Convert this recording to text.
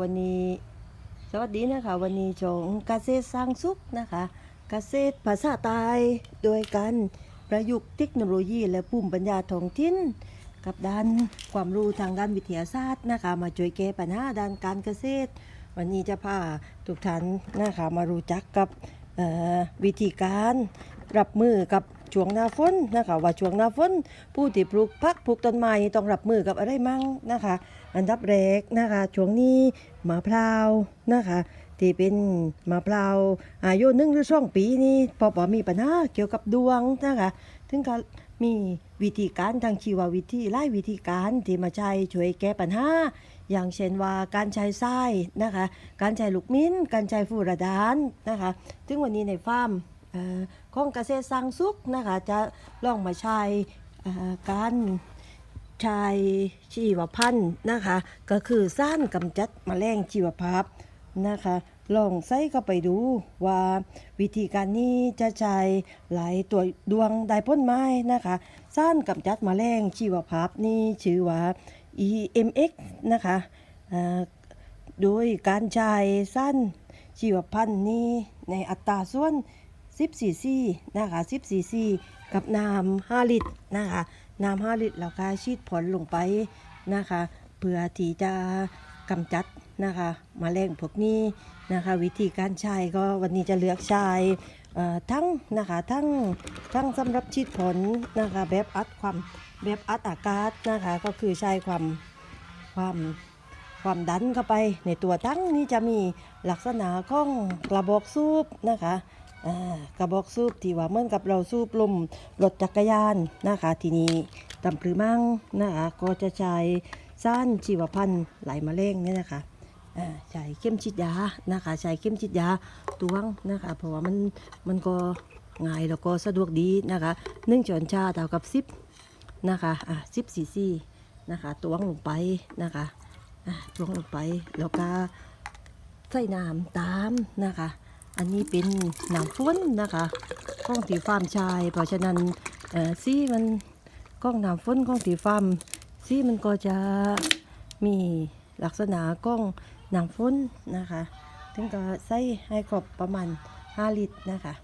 วันนี้สวัสดีนะคะ วันนี้ชงเกษตรสร้างสุขนะคะเกษตรภาษาตายโดยการประยุกต์เทคโนโลยี และภูมิปัญญาท้องถิ่นกับด้านความรู้ทางด้านวิทยาศาสตร์นะคะ มาช่วยแก้ปัญหาด้านการเกษตร วันนี้จะพาทุกท่านนะคะมารู้จักกับวิธีการรับมือกับ ช่วงหน้าฝนนะคะ ว่าช่วงหน้าฝนผู้ที่ปลูกพักปลูกต้นไม้ต้องรับมือกับอะไรมั่งนะคะ อันดับแรกนะคะช่วงนี้มะพร้าวนะคะที่เป็นมะพร้าวอายุหนึ่งหรือสองปีนี่พอปอมีปัญหาเกี่ยวกับดวงนะคะถึงก็มีวิธีการทางชีววิธีไล่วิธีการที่มาใช้ช่วยแก้ปัญหาอย่างเช่นว่าการใช้ทรายนะคะ การใช้ลูกมิ้น การใช้ฟูระดานนะคะ ซึ่งวันนี้ในฟาร์ม ของเกษตรสร้างสุขนะคะจะลองมาใช้การชายชีวพันธุ์นะคะ ก็คือสร้างกำจัดแมลงชีวภาพนะคะลองใส่เข้าไปดูว่าวิธีการนี้จะใช้หลายตัวดวงได้พ้นไม้นะคะสร้างกำจัดแมลงชีวภาพนี่ชื่อว่า EMX นะคะโดยการใช้สั้นชีวพันธุ์นี้ในอัตราส่วน 10ซีซีนะคะ10ซีซีกับน้ำ5ลิตรนะคะน้ำ5ลิตรแล้วก็ฉีดผลลงไปนะคะเพื่อที่จะกำจัดนะคะมาแมลงพวกนี้นะคะวิธีการใช้ก็วันนี้จะเลือกใช้ทั้งนะคะทั้งทั้งสำหรับฉีดผลนะคะแบบอัดความแบบอัดอากาศนะคะก็คือใช้ความความความดันเข้าไปในตัวตั้งนี่จะมีลักษณะของกระบอกสูบนะคะ กระบอกสูบที่ว่าเหมือนกับเราสูบลมรถจักรยานนะคะ ทีนี้ตำปรือมั่งนะคะก็จะใช้ซ่านชีวพันธุ์ไหลายแมลงเนี่ยนะคะอ่าใช้เข้มฉีดยานะคะใช้เข้มฉีดยาตวงนะคะเพราะว่ามันมันก็ง่ายแล้วก็สะดวกดีนะคะหนึ่งช้อนชาเท่ากับสิบนะคะอะสิบซีซีนะคะตวงลงไปนะคะอะลงลงไปแล้วก็ใส่น้ำตามนะคะ อันนี้เป็นน้ำฝนนะคะกล้องตีฟาร์มชาย เพราะฉะนั้นซีมันกล้องน้ำฝนกล้องตีฟาร์มซีมันก็จะมีลักษณะกล้องน้ำฝนนะคะถึงก็ใส่ให้ครบประมาณ 5 ลิตรนะคะ